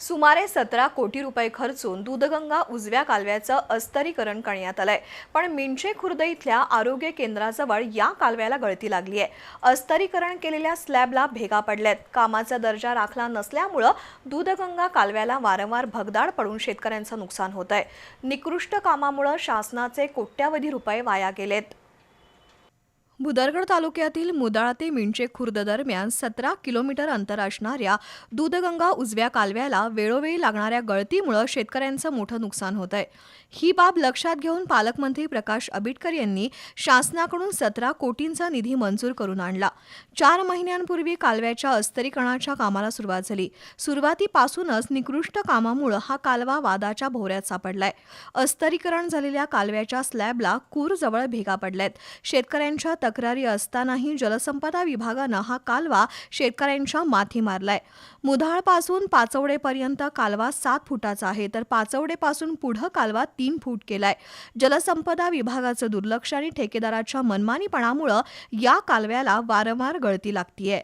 सुमारे सतरा कोटी रुपये खर्चून दूधगंगा उजव्या कालव्याचं अस्तरीकरण करण्यात आलंय. पण मिंचे खुर्द इथल्या आरोग्य केंद्राजवळ या कालव्याला गळती लागली आहे. अस्तरीकरण केलेल्या स्लॅबला भेगा पडल्यात. कामाचा दर्जा राखला नसल्यामुळं दूधगंगा कालव्याला वारंवार भगदाड पडून शेतकऱ्यांचं नुकसान होत आहे निकृष्ट कामामुळं शासनाचे कोट्यावधी रुपये वाया गेलेत. भुदरगड तालुक्यातील मुदाळ ते मिंचे खुर्द दरम्यान सतरा किलोमीटर अंतर असणाऱ्या दूधगंगा उजव्या कालव्याला वेळोवेळी लागणाऱ्या गळतीमुळं शेतकऱ्यांचं मोठं नुकसान होत आहे. ही बाब लक्षात घेऊन पालकमंत्री प्रकाश आबिटकर यांनी शासनाकडून सतरा कोटींचा निधी मंजूर करून आणला. चार महिन्यांपूर्वी कालव्याच्या अस्तरीकरणाच्या कामाला सुरुवात झाली. सुरुवातीपासूनच निकृष्ट कामामुळं हा कालवा वादाच्या भोवऱ्यात सापडलाय. अस्तरीकरण झालेल्या कालव्याच्या स्लॅबला कूरजवळ भेगा पडल्यात. शेतकऱ्यांच्या तक्रारी असतानाही जलसंपदा विभागानं हा कालवा शेतकऱ्यांच्या माथी मारलाय. मुधाळपासून पाचवडेपर्यंत कालवा सात फुटाचा आहे तर पाचवडेपासून पुढं कालवा तीन फूट केलाय. जलसंपदा विभागाचं दुर्लक्ष आणि ठेकेदाराच्या मनमानीपणामुळं या कालव्याला वारंवार गळती लागतीये.